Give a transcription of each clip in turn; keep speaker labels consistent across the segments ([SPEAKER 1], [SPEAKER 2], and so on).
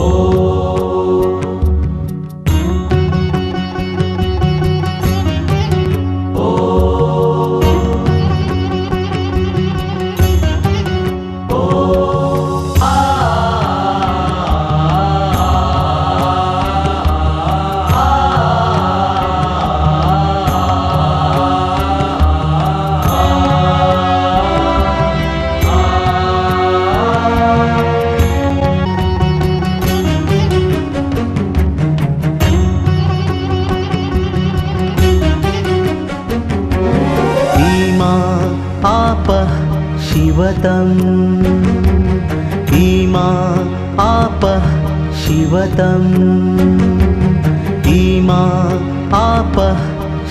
[SPEAKER 1] Oh.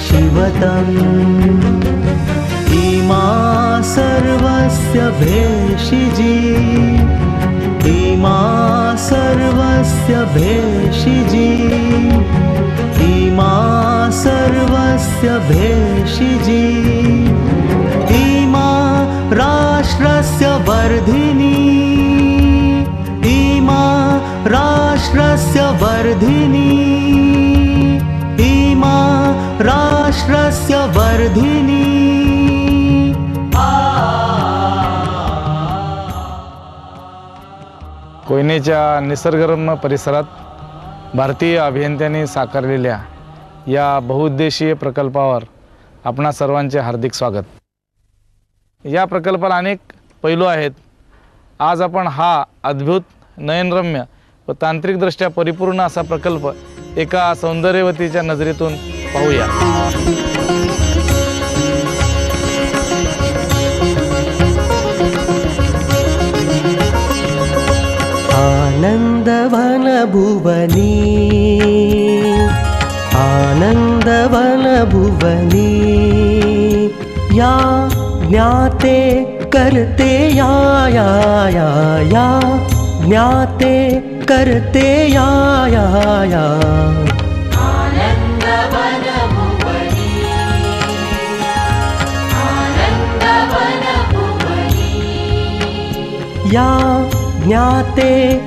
[SPEAKER 1] शिवतम्। इमा सर्वस्य भेषिजी। इमा सर्वस्य भेषिजी। इमा सर्वस्य भेषिजी। इमा राष्ट्रस्य वर्धिनी। इमा राष्ट्रस्य वर्धिनी वर्धिनी
[SPEAKER 2] कोयनेच्या निसर्गरम्य परिसरात भारतीय अभियंत्यांनी साकारलेल्या या बहुउद्देशीय प्रकल्पावर आपणा सर्वांचे हार्दिक स्वागत. या प्रकल्पाला अनेक पैलू आहेत. आज आपण हा अद्भुत नयनरम्य व तांत्रिकदृष्ट्या परिपूर्ण असा प्रकल्प एका सौंदर्यवतीच्या नजरेतून पाहूया.
[SPEAKER 1] आनन्दवनभुवनी। आनन्दवनभुवनी। या ज्ञाते करते या या या या। ज्ञाते करते या या या। या ज्ञाते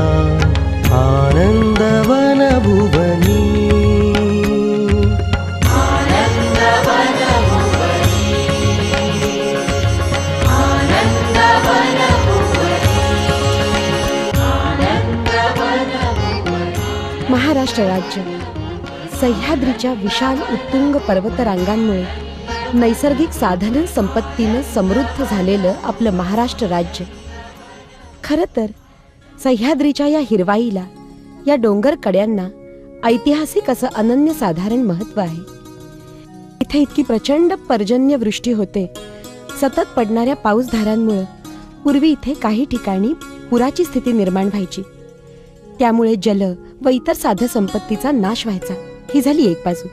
[SPEAKER 3] महाराष्ट्र राज्य. सह्याद्रीच्या विशाल उत्तुंग पर्वतरांगांमुळे नैसर्गिक साधन संपत्तीनं समृद्ध झालेलं आपलं महाराष्ट्र राज्य. खरं तर सह्याद्रीच्या या हिरवाईला या डोंगर कड्यांना ऐतिहासिक असं अनन्यसाधारण महत्त्व आहे. इथे इतकी प्रचंड पर्जन्य वृष्टी होते. सतत पडणाऱ्या पाऊसधारांमुळं पूर्वी इथे काही ठिकाणी पुराची स्थिती निर्माण व्हायची. त्यामुळे जल व इतर साधसंपत्तीचा नाश व्हायचा. ही झाली एक बाजू.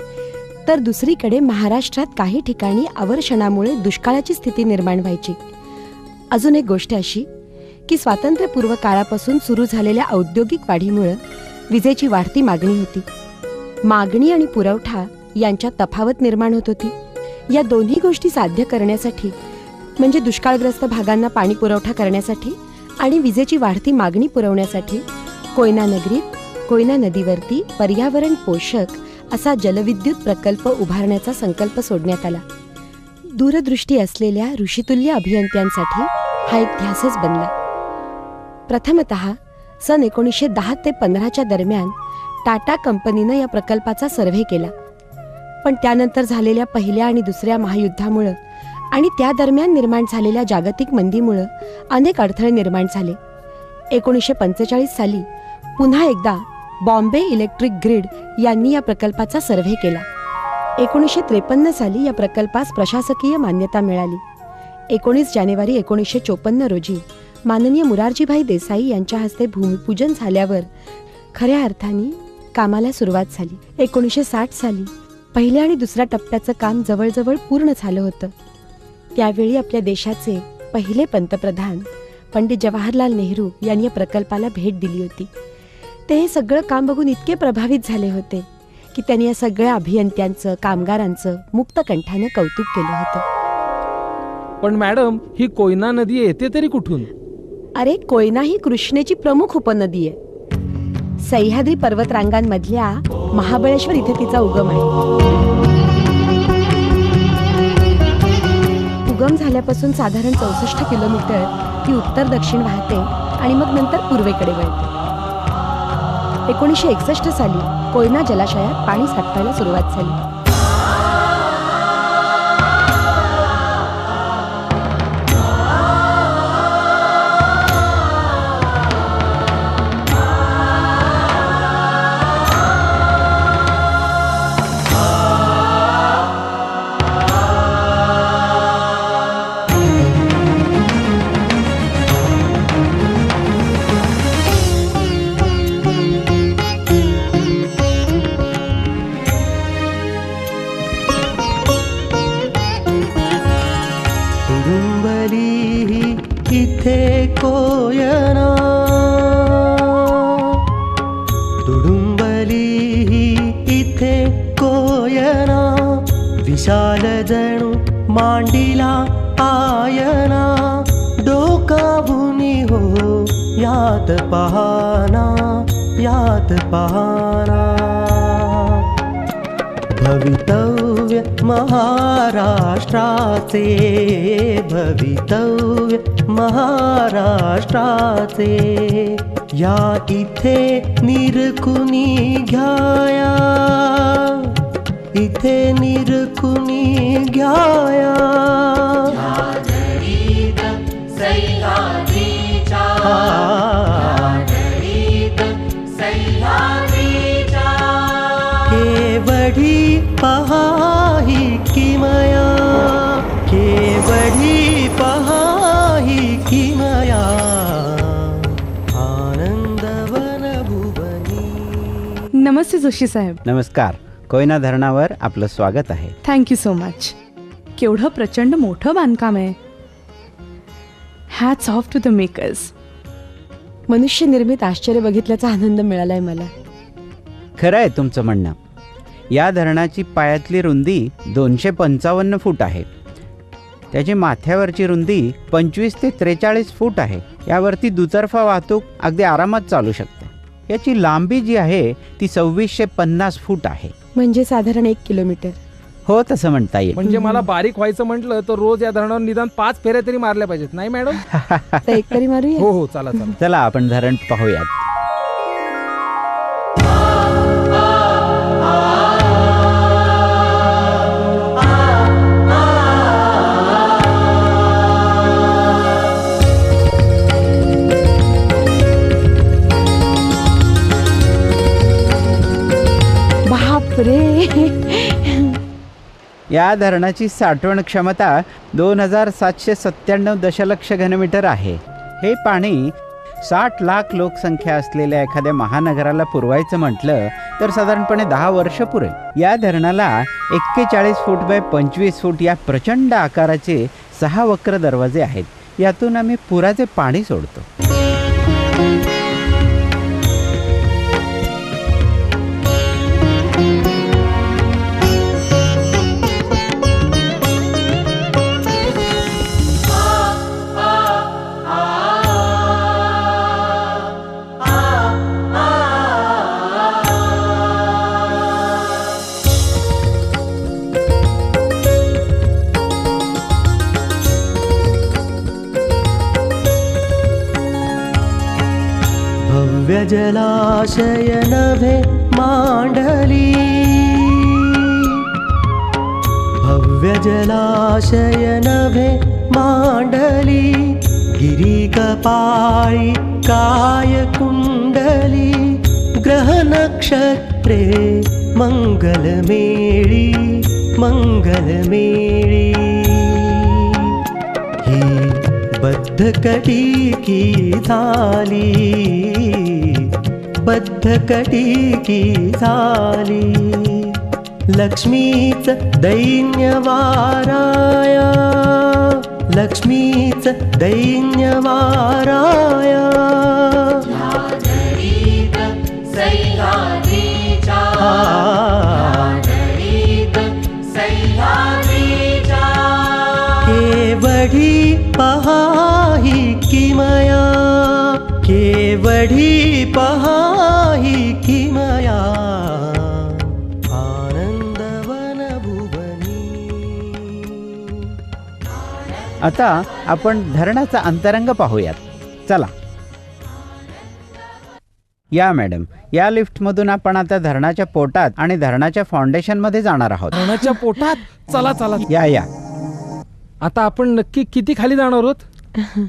[SPEAKER 3] तर दुसरीकडे महाराष्ट्रात काही ठिकाणी अवर्षणामुळे दुष्काळाची स्थिती निर्माण व्हायची. अजून एक गोष्ट अशी की स्वातंत्र्यपूर्व काळापासून सुरू झालेल्या औद्योगिक वाढीमुळं विजेची वाढती मागणी होती. मागणी आणि पुरवठा यांच्या तफावत निर्माण होत होती. या दोन्ही गोष्टी साध्य करण्यासाठी म्हणजे दुष्काळग्रस्त भागांना पाणी पुरवठा करण्यासाठी आणि विजेची वाढती मागणी पुरवण्यासाठी कोयना नगरीत कोयना नदीवरती पर्यावरण पोषक असा जलविद्युत प्रकल्प उभारण्याचा संकल्प सोडण्यात आला. दूरदृष्टी असलेल्या ऋषितुल्य अभियंत्यांसाठी हा एक ध्यासच बनला. प्रथमत सन एकोणीसशे दहा ते पंधराच्या दरम्यान टाटा कंपनीनं या प्रकल्पाचा सर्व्हे केला. पण त्यानंतर झालेल्या पहिल्या आणि दुसऱ्या महायुद्धामुळं आणि त्या दरम्यान निर्माण झालेल्या जागतिक मंदीमुळं अनेक अडथळे निर्माण झाले. एकोणीसशे पंचेचाळीस साली पुन्हा एकदा बॉम्बे इलेक्ट्रिक ग्रिड यांनी या प्रकल्पाचा सर्व्हे केला. एकोणीसशे त्रेपन्न साली या प्रकल्पास प्रशासकीय मान्यता मिळाली. एकोणीस जानेवारी एकोणीसशे चोपन्न रोजी माननीय मुरारजीभाई देसाई यांच्या हस्ते भूमिपूजन झाल्यावर खऱ्या अर्थाने कामाला सुरुवात झाली. एकोणीसशे साठ साली पहिल्या आणि दुसऱ्या टप्प्याचं काम जवळजवळ पूर्ण झालं होतं. त्यावेळी आपल्या देशाचे पहिले पंतप्रधान पंडित जवाहरलाल नेहरू यांनी या प्रकल्पाला भेट दिली होती. ते हे सगळं काम बघून इतके प्रभावित झाले होते की त्यांनी या सगळ्या अभियंत्यांचं कामगारांचं मुक्तकंठानं कौतुक केलं होतं.
[SPEAKER 4] पण मॅडम ही कोयना नदी येते तरी कुठून?
[SPEAKER 3] अरे कोयना ही कृष्णेची प्रमुख उपनदी आहे. सह्याद्री पर्वतरांगांमधल्या महाबळेश्वर इथे तिचा उगम आहे. उगम झाल्यापासून साधारण चौसष्ट किलोमीटर ती उत्तर दक्षिण वाहते आणि मग नंतर पूर्वेकडे वळते. एकोणीसशे एकसष्ट साली कोयना जलाशयात पाणी साठवायला सुरुवात झाली.
[SPEAKER 1] महाराष्ट्राचे भवितव्य महाराष्ट्राचे. या इथे निरकुनी घ्याया इथे निरकुनी घ्याया. केवढी पहा
[SPEAKER 5] नमस्ते जोशी साहेब.
[SPEAKER 6] नमस्कार. कोयना धरणावर आपलं स्वागत आहे.
[SPEAKER 5] थँक्यू सो मच केवढं प्रचंड मोठं बांधकाम आहे. Hats off to the makers
[SPEAKER 3] मनुष्य निर्मित आश्चर्य बघितल्याचा आनंद मिळालाय मला.
[SPEAKER 6] खरं आहे तुमचं म्हणणं. या धरणाची पायातली रुंदी दोनशे पंचावन्न फूट आहे. त्याची माथ्यावरची रुंदी पंचवीस ते त्रेचाळीस फूट आहे. यावरती दुतर्फा वाहतूक अगदी आरामात चालू शकते. याची लांबी जी आहे ती सव्वीसशे पन्नास फूट आहे.
[SPEAKER 3] म्हणजे साधारण एक किलोमीटर.
[SPEAKER 6] हो तसं म्हणता येईल.
[SPEAKER 4] म्हणजे मला बारीक व्हायचं म्हटलं तर रोज या धरणावर निदान पाच फेऱ्या तरी मारल्या पाहिजेत. नाही मॅडम?
[SPEAKER 3] तर एक तरी मारूया?
[SPEAKER 4] हो हो चला चला.
[SPEAKER 6] चला आपण धरण पाहूयात.
[SPEAKER 3] बापरे
[SPEAKER 6] या धरणाची साठवण क्षमता दोन हजार सातशे सत्त्याण्णव दशलक्ष घनमीटर आहे. हे पाणी साठ लाख लोकसंख्या असलेल्या एखाद्या महानगराला पुरवायचं म्हटलं तर साधारणपणे दहा वर्ष पुरेल. या धरणाला एक्केचाळीस फूट बाय पंचवीस फूट या प्रचंड आकाराचे सहा वक्र दरवाजे आहेत. यातून आम्ही पुराचे पाणी सोडतो.
[SPEAKER 1] जलाशयनभे माण्डली भव्यजलाशयनभे माण्डली गिरिकपाळिकाय कायकुण्डली ग्रहनक्षत्रे मङ्गलमेळी मङ्गलमेळी हि बद्धकटिकीताली बद्ध कटी झाली. लक्ष्मीच दैन्य वाराया लक्ष्मीच दैन्य वाराया केवढी पहा केवढी पहाही किमया आनंदवन भुवनी.
[SPEAKER 6] आता आपण धरणाचा अंतरंग पाहूयात. चला. या मॅडम या लिफ्टमधून आपण आता धरणाच्या पोटात आणि धरणाच्या फाउंडेशनमध्ये जाणार आहोत.
[SPEAKER 4] धरणाच्या पोटात? चला चला.
[SPEAKER 6] या या.
[SPEAKER 4] आता आपण नक्की किती खाली जाणार आहोत?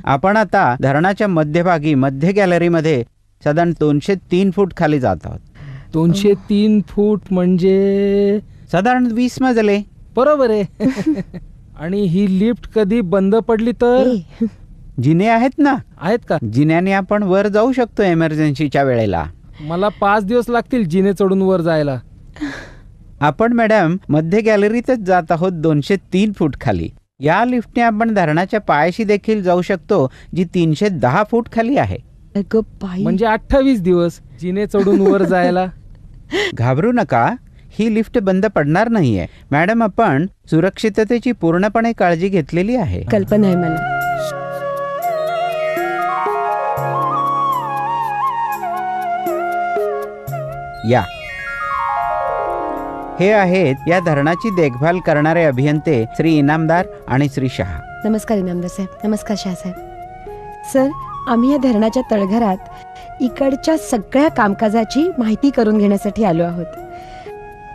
[SPEAKER 6] आपण आता धरणाच्या मध्यभागी मध्य गॅलरीमध्ये साधारण दोनशे तीन फूट खाली जात आहोत.
[SPEAKER 4] दोनशे तीन फूट म्हणजे
[SPEAKER 6] साधारण वीस मजले.
[SPEAKER 4] बरोबर आहे. आणि ही लिफ्ट कधी बंद पडली तर?
[SPEAKER 6] जिने आहेत ना?
[SPEAKER 4] आहेत का?
[SPEAKER 6] जिन्याने आपण वर जाऊ शकतो एमर्जन्सीच्या वेळेला.
[SPEAKER 4] मला पाच दिवस लागतील जिने चढून वर जायला.
[SPEAKER 6] आपण मॅडम मध्य गॅलरीतच जात आहोत दोनशे तीन फूट खाली. या लिफ्टने आपण धरणाच्या पायाशी देखील जाऊ शकतो जी तीनशे दहा फूट खाली आहे.
[SPEAKER 3] अगं बाई.
[SPEAKER 4] म्हणजे अठ्ठावीस दिवस जिने चढून वर जायला.
[SPEAKER 6] घाबरू नका ही लिफ्ट बंद पडणार नाहीये. मॅडम आपण सुरक्षिततेची पूर्णपणे काळजी घेतलेली आहे.
[SPEAKER 3] कल्पना आहे मला.
[SPEAKER 6] या. हे आहेत या धरणाची देखभाल करणारे अभियंते श्री इनामदार आणि श्री शहा.
[SPEAKER 3] नमस्कार इनामदार साहेब. नमस्कार शाहसाहेब सर आम्ही या धरणाच्या तळघरात इकडच्या सगळ्या कामकाजाची माहिती करून घेण्यासाठी आलो आहोत.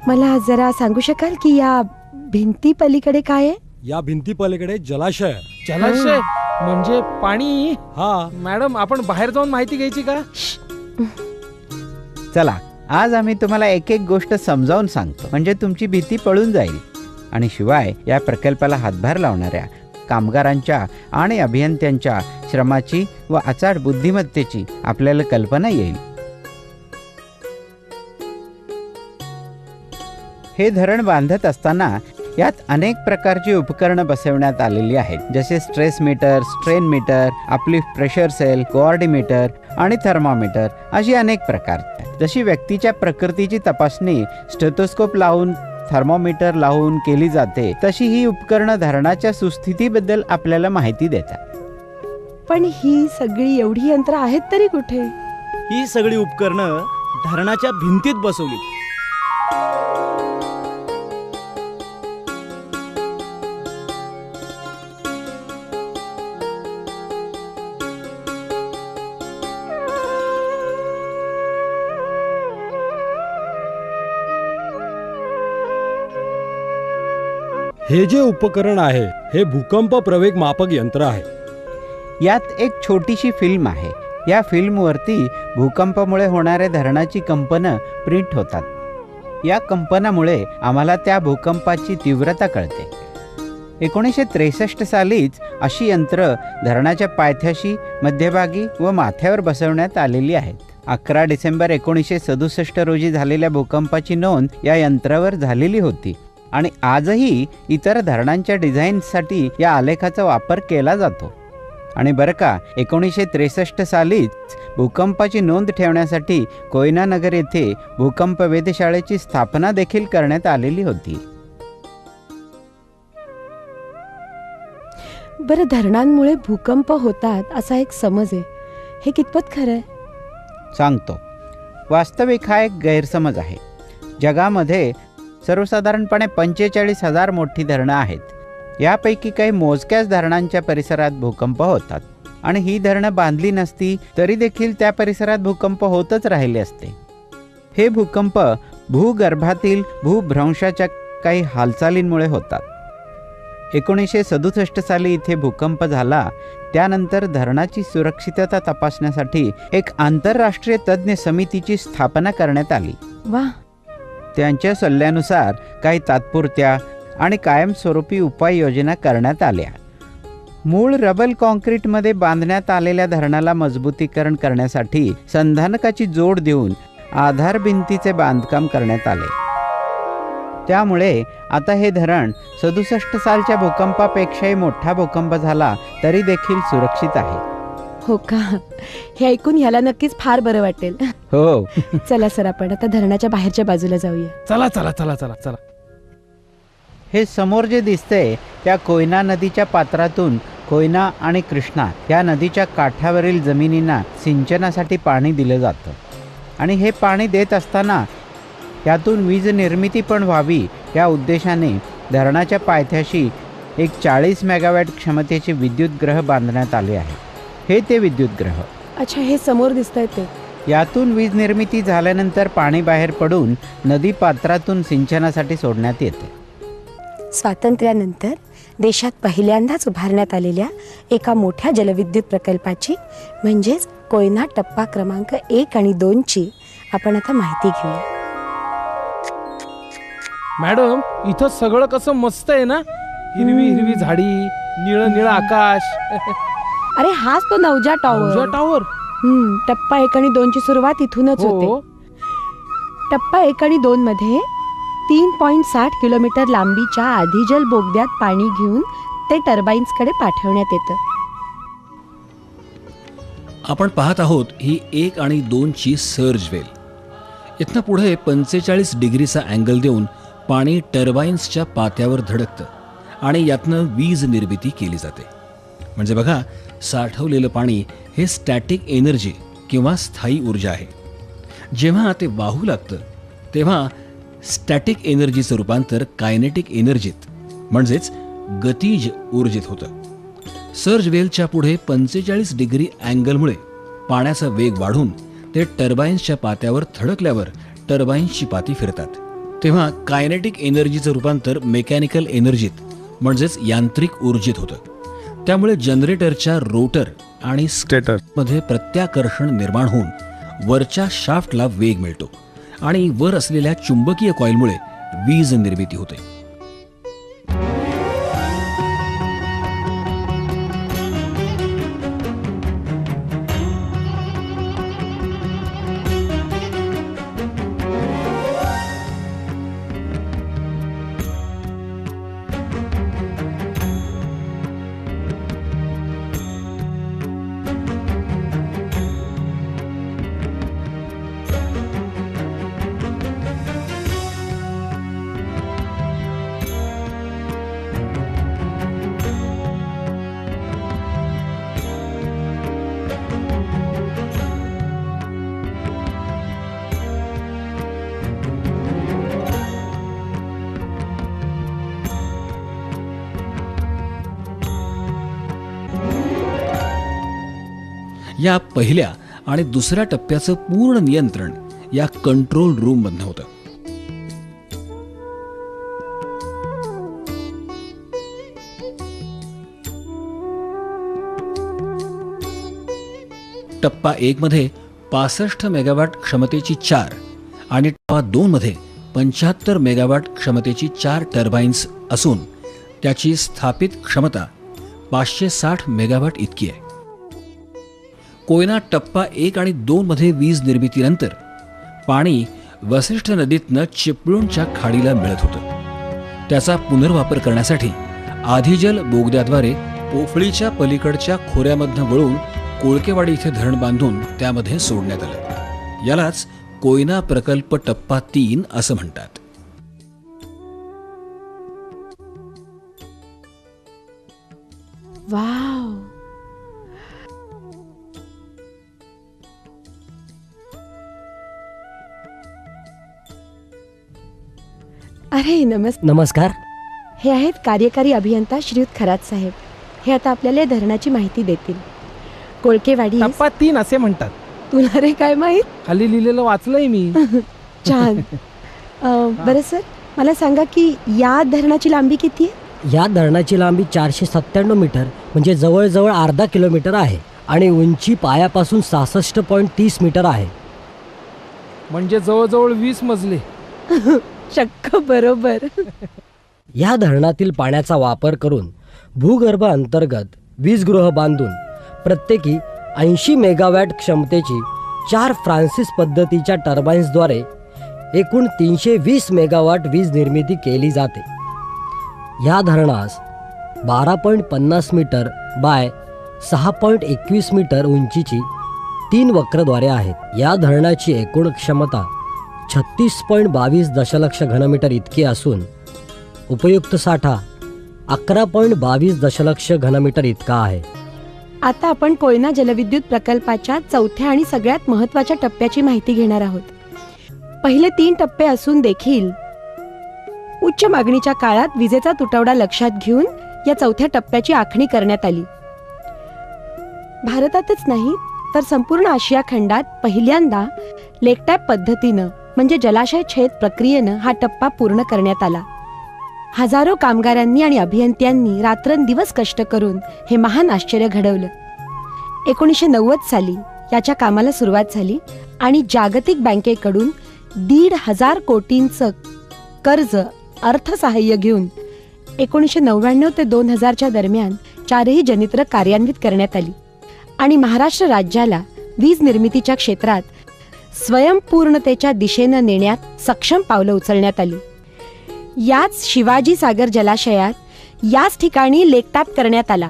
[SPEAKER 3] मला जरा सांगू शकाल की या भिंती पलीकडे काय आहे?
[SPEAKER 7] या भिंतीपलीकडे जलाशय आहे.
[SPEAKER 4] जलाशय? म्हणजे पाणी?
[SPEAKER 7] हा.
[SPEAKER 4] मॅडम आपण बाहेर जाऊन माहिती घ्यायची का?
[SPEAKER 6] चला आज आम्ही तुम्हाला एक एक गोष्ट समजावून सांगतो. म्हणजे तुमची भीती पळून जाईल. आणि शिवाय या प्रकल्पाला हातभार लावणाऱ्या कामगारांच्या आणि अभियंत्यांच्या श्रमाची व अचाट बुद्धिमत्तेची आपल्याला कल्पना येईल. हे धरण बांधत असताना यात अनेक प्रकारची उपकरणं बसवण्यात आलेली आहेत जसे stress meter strain meter uplift pressure cell कोऑर्डिमीटर आणि थर्मामीटर अशी अनेक प्रकार जशी व्यक्तीच्या प्रकृतीची तपासणी स्टेथोस्कोप लावून थर्मोमीटर लावून केली जाते तशी ही उपकरणं धरणाच्या सुस्थितीबद्दल आपल्याला माहिती देतात.
[SPEAKER 3] पण ही सगळी एवढी यंत्र आहेत तरी कुठे?
[SPEAKER 8] ही सगळी उपकरणं धरणाच्या भिंतीत बसवली.
[SPEAKER 7] हे जे उपकरण आहे हे भूकंप प्रवेग मापक यंत्र आहे.
[SPEAKER 6] यात एक छोटीशी फिल्म आहे. या फिल्मवरती भूकंपामुळे होणाऱ्या धरणाची कंपनं प्रिंट होतात. या कंपनामुळे आम्हाला त्या भूकंपाची तीव्रता कळते. एकोणीसशे त्रेसष्ट सालीच अशी यंत्र धरणाच्या पायथ्याशी मध्यभागी व माथ्यावर बसवण्यात आलेली आहेत. अकरा डिसेंबर एकोणीसशे सदुसष्ट रोजी झालेल्या भूकंपाची नोंद या यंत्रावर झालेली होती. आणि आजही इतर धरणांच्या डिझाईनसाठी या आलेखाचा वापर केला जातो. आणि बरं का एकोणीसशे त्रेसष्ट सालीच भूकंपाची नोंद ठेवण्यासाठी कोयना नगर येथे भूकंप वेधशाळेची स्थापना देखील करण्यात आलेली होती.
[SPEAKER 3] बरं धरणांमुळे भूकंप होतात असा एक समज आहे. हे कितपत खरं आहे
[SPEAKER 6] सांगतो. वास्तविक हा एक गैरसमज आहे. जगामध्ये सर्वसाधारणपणे पंचेचाळीस हजार मोठी धरणं आहेत. यापैकी काही मोजक्याच धरणांच्या परिसरात भूकंप होतात. आणि ही धरणं बांधली नसती तरी देखील त्या परिसरात भूकंप होतच राहिले असते. हे भूकंप भूगर्भातील भूभ्रंशाच्या काही हालचालींमुळे होतात. एकोणीसशे सदुसष्ट साली इथे भूकंप झाला त्यानंतर धरणाची सुरक्षितता तपासण्यासाठी एक आंतरराष्ट्रीय तज्ज्ञ समितीची स्थापना करण्यात आली.
[SPEAKER 3] वा
[SPEAKER 6] त्यांच्या सल्ल्यानुसार काही तात्पुरत्या आणि कायमस्वरूपी उपाययोजना करण्यात आल्या. मूळ रबल कॉन्क्रीटमध्ये बांधण्यात आलेल्या धरणाला मजबूतीकरण करण्यासाठी संधानकाची जोड देऊन आधार भिंतीचे बांधकाम करण्यात आले. त्यामुळे आता हे धरण सदुसष्ट सालच्या भूकंपापेक्षाही मोठा भूकंप झाला तरी देखील सुरक्षित आहे.
[SPEAKER 3] हो का? हे ऐकून ह्याला नक्कीच फार बरं वाटेल.
[SPEAKER 6] हो.
[SPEAKER 3] चला सर आपण आता धरणाच्या बाहेरच्या बाजूला जाऊया.
[SPEAKER 4] चला चला चला चला चला.
[SPEAKER 6] हे समोर जे दिसतंय त्या कोयना नदीच्या पात्रातून कोयना आणि कृष्णा या नदीच्या काठावरील जमिनींना सिंचनासाठी पाणी दिलं जातं. आणि हे पाणी देत असताना यातून वीज निर्मिती पण व्हावी या उद्देशाने धरणाच्या पायथ्याशी एक चाळीस मेगावॅट क्षमतेचे विद्युतग्रह बांधण्यात आले आहे. हे ते विद्युतग्रह.
[SPEAKER 3] अच्छा हे समोर दिसत ते.
[SPEAKER 6] यातून वीज निर्मिती झाल्यानंतर पाणी बाहेर पडून नदी पात्रातून सिंचनासाठी सोडण्यात येते.
[SPEAKER 3] स्वातंत्र्यानंतर देशात पहिल्यांदाच उभारण्यात आलेल्या एका मोठ्या जलविद्युत प्रकल्पाची म्हणजेच कोयना टप्पा क्रमांक एक आणि दोनची आपण आता माहिती घेऊया
[SPEAKER 4] मॅडम इथं सगळं कसं मस्त आहे ना? हिरवी हिरवी झाडी निळं निळं आकाश.
[SPEAKER 3] अरे हाच तो नवजा टॉवर.
[SPEAKER 4] टावर?
[SPEAKER 3] हम्म, टप्पा एक आणि दोनची सुरुवात इथूनच होते.
[SPEAKER 4] हो
[SPEAKER 3] टप्पा एक आणि दोन मध्ये तीन पॉइंट साठ किलोमीटर लांबीच्या आधीजल बोगद्यात पाणी घेऊन ते टर्बाईन्सकडे पाठवण्यात येतं.
[SPEAKER 9] आपण पाहत आहोत ही एक आणि दोनची सर्ज वेल इथनं पुढे पंचेचाळीस डिग्रीचा अँगल देऊन पाणी टर्बाईन्सच्या पात्यावर धडकतं आणि यातनं वीज निर्मिती केली जाते. म्हणजे बघा साठवलेलं पाणी हे स्टॅटिक एनर्जी किंवा स्थायी ऊर्जा आहे. जेव्हा ते वाहू लागतं तेव्हा स्टॅटिक एनर्जीचं रूपांतर कायनेटिक एनर्जीत म्हणजेच गतीज ऊर्जेत होतं. सर्ज वेलच्या पुढे पंचेचाळीस डिग्री अँगलमुळे पाण्याचा वेग वाढून ते टर्बाईन्सच्या पात्यावर थडकल्यावर टर्बाईन्सची पाती फिरतात. तेव्हा कायनेटिक एनर्जीचं रूपांतर मेकॅनिकल एनर्जीत म्हणजेच यांत्रिक ऊर्जेत होतं. त्यामुळे जनरेटरच्या रोटर आणि
[SPEAKER 2] स्टेटर.
[SPEAKER 9] मध्ये प्रत्याकर्षण निर्माण होऊन वरच्या शाफ्टला वेग मिळतो आणि वर असलेल्या चुंबकीय कॉईलमुळे वीज निर्मिती होते. या पहिल्या आणि दुसऱ्या टप्प्याचं पूर्ण नियंत्रण या कंट्रोल रूममधनं होतं. टप्पा एक मध्ये पासष्ट मेगावॅट क्षमतेची चार आणि टप्पा दोन मध्ये पंच्याहत्तर मेगावॅट क्षमतेची चार टर्बाईन्स असून त्याची स्थापित क्षमता पाचशे साठ मेगावॅट इतकी आहे. कोयना टप्पा एक आणि दोन मध्ये वीज निर्मितीनंतर पाणी वसिष्ठ नदीतनं चिपळूणच्या खाडीला मिळत होतं. त्याचा पुनर्वापर करण्यासाठी आधीजल बोगद्याद्वारे पोफळीच्या पलीकडच्या खोऱ्यामधनं वळून कोळकेवाडी इथे धरण बांधून त्यामध्ये सोडण्यात आलं. यालाच कोयना प्रकल्प टप्पा तीन असं म्हणतात.
[SPEAKER 3] वा अरे नमस्ते
[SPEAKER 10] नमस्कार.
[SPEAKER 3] हे आहेत कार्यकारी अभियंता श्रीयुत खरात साहेब. हे आता आपल्याला धरणाची माहिती देतील. कोळकेवाडी
[SPEAKER 4] टप्पा तीन असे म्हणतात.
[SPEAKER 3] तुला रे काय माहीत?
[SPEAKER 4] खाली लिहिलेलं वाचलंय मी.
[SPEAKER 3] छान. अं, बरं सर मला सांगा की या धरणाची लांबी किती आहे?
[SPEAKER 10] या धरणाची लांबी चारशे सत्त्याण्णव मीटर म्हणजे जवळजवळ अर्धा किलोमीटर आहे आणि उंची पायापासून सहासष्ट पॉईंट तीस मीटर आहे.
[SPEAKER 4] म्हणजे जवळजवळ वीस मजले.
[SPEAKER 3] चक्क बरोबर.
[SPEAKER 10] या धरणातील पाण्याचा वापर करून भूगर्भ अंतर्गत वीजगृह बांधून प्रत्येकी ऐंशी मेगावॅट क्षमतेची चार फ्रान्सिस पद्धतीच्या टर्बाईन्सद्वारे एकूण तीनशे वीस मेगावॅट वीज निर्मिती केली जाते. ह्या धरणास बारा पॉईंट पन्नास मीटर बाय सहा पॉईंट एकवीस मीटर उंचीची तीन वक्रद्वारे आहेत. या धरणाची एकूण क्षमता छत्तीस पॉईंट बावीस दशलक्ष घनमीटर इतकी असून उपयुक्त साठा अकरा पॉईंट बावीस दशलक्ष घनमीटर इतका आहे.
[SPEAKER 3] आता आपण कोयना जलविद्युत प्रकल्पाच्या चौथ्या आणि सगळ्यात महत्त्वाच्या टप्प्याची माहिती घेणार आहोत. पहिले तीन टप्पे असून देखील उच्च मागणीच्या काळात विजेचा तुटवडा लक्षात घेऊन या चौथ्या टप्प्याची आखणी करण्यात आली. भारतातच नाही तर संपूर्ण आशिया खंडात पहिल्यांदा लेकटॅप पद्धतीनं म्हणजे जलाशय छेद प्रक्रियेनं हा टप्पा पूर्ण करण्यात आला. हजारो कामगारांनी आणि अभियंत्यांनी रात्रंदिवस कष्ट करून हे महान आश्चर्य घडवलं. एकोणीसशे नव्वद साली याच्या कामाला सुरुवात झाली आणि जागतिक बँकेकडून दीड हजार कोटींचं कर्ज अर्थसहाय्य घेऊन एकोणीसशे नव्याण्णव ते दोन हजारच्या दरम्यान चारही जनित्र कार्यान्वित करण्यात आली. आणि महाराष्ट्र राज्याला वीज निर्मितीच्या क्षेत्रात स्वयंपूर्णतेच्या दिशेनं नेण्यात सक्षम पावलं उचलण्यात आली. याच शिवाजी सागर जलाशयात याच ठिकाणी लेखताप करण्यात आला.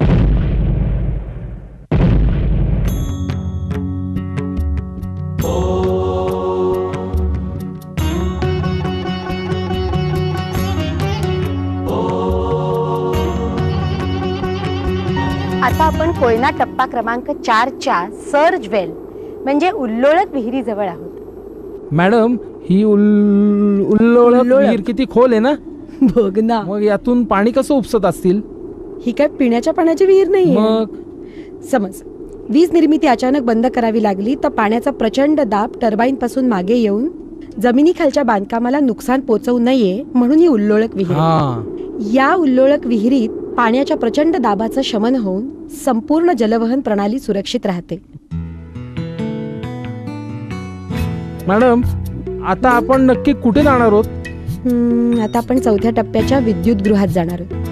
[SPEAKER 3] आता आपण कोयना टप्पा क्रमांक चारच्या सर्ज वेल. म्हणजे उल्लोळक विहिरीजवळ आहोत.
[SPEAKER 4] मॅडम ही उल उल्लोळक
[SPEAKER 3] उल्लोळक.
[SPEAKER 4] विहीर किती खोल आहे ना?
[SPEAKER 3] बघ ना.
[SPEAKER 4] मग यातून पाणी कसं उपसत असतील?
[SPEAKER 3] ही काय पिण्याच्या पाण्याची विहीर नाही
[SPEAKER 4] मग?
[SPEAKER 3] समज वीज निर्मिती अचानक बंद करावी लागली तर पाण्याचा प्रचंड दाब टर्बाईन पासून मागे येऊन जमिनीखालच्या बांधकामाला नुकसान पोचवू नये म्हणून ही उल्लोळक विहीर आहे.
[SPEAKER 4] हा.
[SPEAKER 3] या उल्लोळक विहिरीत पाण्याच्या प्रचंड दाबाचं शमन होऊन संपूर्ण जलवहन प्रणाली सुरक्षित राहते.
[SPEAKER 4] मॅडम आता आपण नक्की कुठे जाणार आहोत?
[SPEAKER 3] हम्म, आता आपण चौथ्या टप्प्याच्या विद्युत गृहात जाणार आहोत.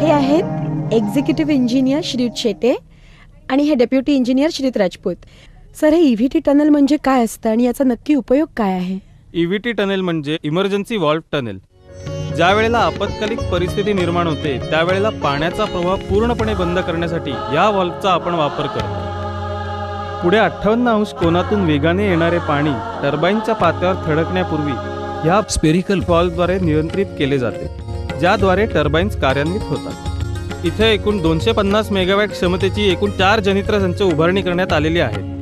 [SPEAKER 3] हे आहेत एक्झिक्युटिव्ह इंजिनियर श्रीयुत शेटे आणि हे डेप्युटी इंजिनियर श्रीयुत राजपूत. सर हे ईव्हीटी टनल म्हणजे काय असतं आणि याचा नक्की उपयोग काय आहे?
[SPEAKER 11] ईव्हीटी टनेल म्हणजे इमर्जन्सी वॉल्व टनेल. ज्या वेळेला आपत्कालिक परिस्थिती निर्माण होते त्यावेळेला पाण्याचा प्रवाह पूर्णपणे बंद करण्यासाठी या वॉल्वचा आपण वापर करतो. पुढे अठ्ठावन्न अंश कोनातून वेगाने येणारे पाणी टर्बाईनच्या पात्यावर थडकण्यापूर्वी ह्या
[SPEAKER 9] स्पेरिकल
[SPEAKER 11] व्हॉल्वद्वारे नियंत्रित केले जाते ज्याद्वारे टर्बाईन्स कार्यान्वित होतात. इथे एकूण दोनशे पन्नास मेगावॅट क्षमतेची एकूण चार जनित्र संच उभारणी करण्यात आलेली आहे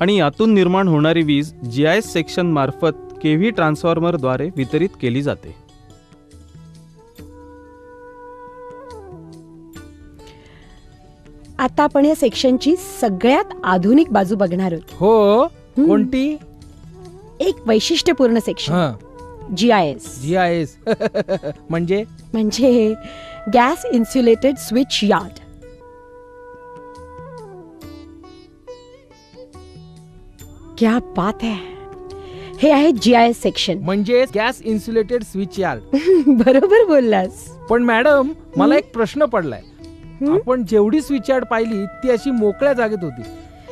[SPEAKER 11] आणि यातून निर्माण होणारी वीज जी आय एस सेक्शन मार्फत के व्ही ट्रान्सफॉर्मरद्वारे वितरित केली जाते.
[SPEAKER 3] आता आपण या सेक्शनची सगळ्यात आधुनिक बाजू बघणार आहोत.
[SPEAKER 4] हो
[SPEAKER 3] हम्म.
[SPEAKER 4] कोणती?
[SPEAKER 3] एक वैशिष्ट्यपूर्ण सेक्शन.
[SPEAKER 4] हा.
[SPEAKER 3] G I S
[SPEAKER 4] G I S म्हणजे?
[SPEAKER 3] म्हणजे गॅस इन्सुलेटेड स्विच यार्ड. क्या बात है। हे आहे जी आय सेक्शन
[SPEAKER 4] म्हणजे गॅस इन्सुलेटेड स्विच यार्ड
[SPEAKER 3] बरोबर बोललास.
[SPEAKER 4] पण मॅडम मला एक प्रश्न पडलाय? आपण जेवढी स्विच यार्ड पाहिली ती अशी मोकळ्या जागेत होती.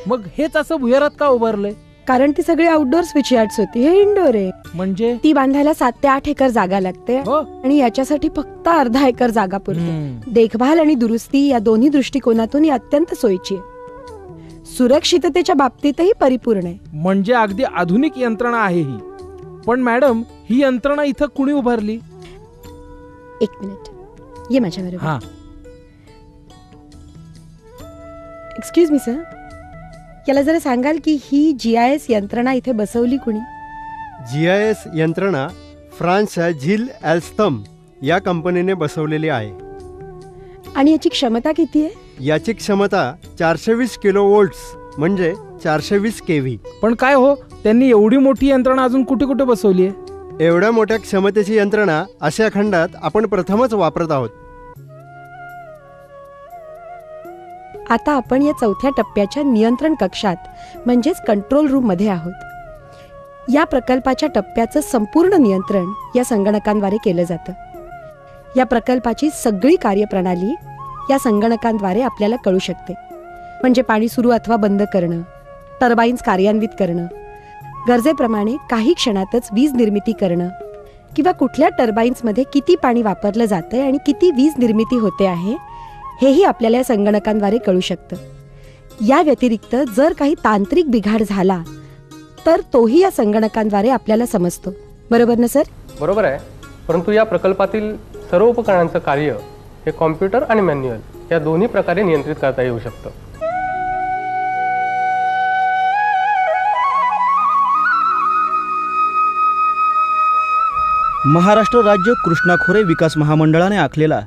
[SPEAKER 4] मग हेच असं भुयारात का उभारलंय?
[SPEAKER 3] कारण ती सगळी आउटडोर स्विच यार्ड्स होती. हे इंडोर आहे.
[SPEAKER 4] म्हणजे?
[SPEAKER 3] ती बांधायला सात ते आठ एकर जागा लागते.
[SPEAKER 4] हो.
[SPEAKER 3] आणि याच्यासाठी फक्त अर्धा एकर जागा पुरते.
[SPEAKER 4] हम्म.
[SPEAKER 3] देखभाल आणि दुरुस्ती या दोन्ही दृष्टिकोनातून ही अत्यंत सोयीची आहे. सुरक्षिततेच्या बाबतीतही परिपूर्ण आहे.
[SPEAKER 4] म्हणजे अगदी आधुनिक यंत्रणा आहे ही. पण मॅडम ही यंत्रणा इथं कुणी उभारली?
[SPEAKER 3] एक मिनिट. ये माझ्या बरोबर
[SPEAKER 4] हा.
[SPEAKER 3] एक्सक्यूज मी सर याला जरा सांगाल की ही जी आय एस यंत्रणा इथे बसवली कुणी?
[SPEAKER 12] जी आय एस यंत्रणा फ्रान्सच्या झिल ॲल्स्तम या कंपनीने बसवलेली आहे.
[SPEAKER 3] आणि याची क्षमता किती आहे?
[SPEAKER 12] याची क्षमता चारशे वीस किलो वोल्ट्स म्हणजे चारशे वीस के व्ही
[SPEAKER 4] पण काय हो त्यांनी एवढी मोठी यंत्रणा अजून कुठे कुठे बसवली आहे
[SPEAKER 12] एवढ्या मोठ्या क्षमतेची यंत्रणा आशिया खंडात आपण प्रथमच वापरत आहोत.
[SPEAKER 3] आता आपण या चौथ्या टप्प्याच्या नियंत्रण कक्षात म्हणजेच कंट्रोल रूममध्ये आहोत. या प्रकल्पाच्या टप्प्याचं संपूर्ण नियंत्रण या संगणकांद्वारे केलं जातं. या प्रकल्पाची सगळी कार्यप्रणाली या संगणकांद्वारे आपल्याला कळू शकते. म्हणजे पाणी सुरू अथवा बंद करणं टर्बाईन्स कार्यान्वित करणं गरजेप्रमाणे काही क्षणातच वीज निर्मिती करणं किंवा कुठल्या टर्बाईन्समध्ये किती पाणी वापरलं जातं आणि किती वीज निर्मिती होते आहे हेही आपल्याला या संगणकांद्वारे कळू शकतं. या व्यतिरिक्त जर काही तांत्रिक बिघाड झाला तर तोही या संगणकांद्वारे आपल्याला समजतो. बरोबर ना सर?
[SPEAKER 13] बरोबर आहे. परंतु या प्रकल्पातील सर्व उपकरणांचं कार्य हे कॉम्प्युटर आणि मॅन्युअल या दोन्ही प्रकारे नियंत्रित करता येऊ शकतं.
[SPEAKER 8] महाराष्ट्र राज्य कृष्णा खोरे विकास महामंडळाने आखलेला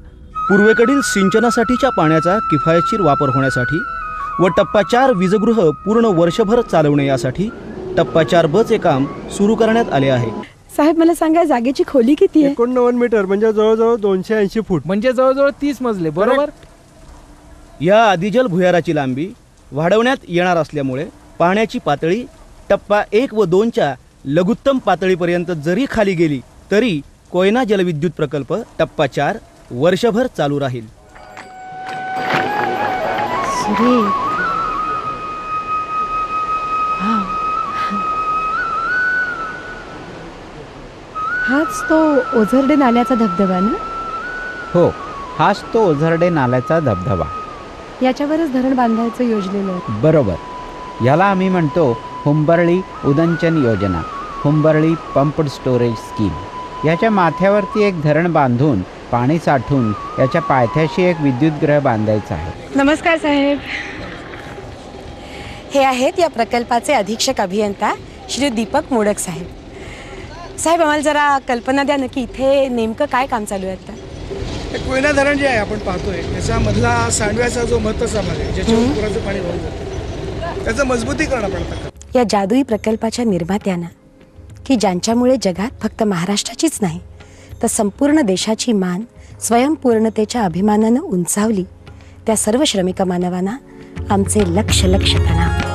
[SPEAKER 8] पूर्वेकडील सिंचनासाठीच्या पाण्याचा किफायतशीर वापर होण्यासाठी व टप्पा चार वीजगृह पूर्ण वर्षभर चालवणे यासाठी टप्पा चार बचे काम सुरू करण्यात आले आहे.
[SPEAKER 3] साहेब मला सांगा जागेची खोली किती आहे?
[SPEAKER 12] एकोणनव्वद मीटर म्हणजे जवळजवळ दोनशे ऐंशी फूट.
[SPEAKER 4] म्हणजे जवळजवळ तीस मजले बरोबर?
[SPEAKER 8] या आदिजल भुयाराची लांबी वाढवण्यात येणार असल्यामुळे पाण्याची पातळी टप्पा एक व दोनच्या लघुत्तम पातळीपर्यंत जरी खाली गेली तरी कोयना जलविद्युत प्रकल्प टप्पा चार वर्षभर चालू राहील.
[SPEAKER 3] सुरेख. हाच तो ओझरडे नाल्याचा धबधबा ना?
[SPEAKER 6] हो हाच तो ओझरडे नाल्याचा धबधबा.
[SPEAKER 3] याच्यावरच धरण बांधायचं योजलेलं आहे.
[SPEAKER 6] बरोबर. याला आम्ही म्हणतो हुंबरळी उदंचन योजना हुंबरळी पंप्ड स्टोरेज स्कीम. याच्या माथ्यावरती एक धरण बांधून पाणी साठून याच्या पायथ्याशी एक विद्युतगृह बांधायचं आहे.
[SPEAKER 3] नमस्कार साहेब. हे आहेत या प्रकल्पाचे अधीक्षक अभियंता श्री दीपक मोडक साहेब. साहेब आम्हाला जरा कल्पना द्या ना की इथे नेमकं काय काम चालू आहे आता?
[SPEAKER 14] कोयना धरण जे आहे आपण पाहतोय त्याच्यामधला सांडव्याचा जो महत्त्वाचा भाग आहे ज्याच्यावर पुराचं पाणी वाहून जातं. त्याचं मजबूतीकरण आपण करतो.
[SPEAKER 3] या जादुई प्रकल्पाच्या निर्मात्यांना की ज्यांच्यामुळे जगात फक्त महाराष्ट्राचीच नाही तर संपूर्ण देशाची मान स्वयंपूर्णतेच्या अभिमानानं उंचावली त्या सर्व श्रमिक मानवांना आमचे लक्ष लक्ष प्रणाम.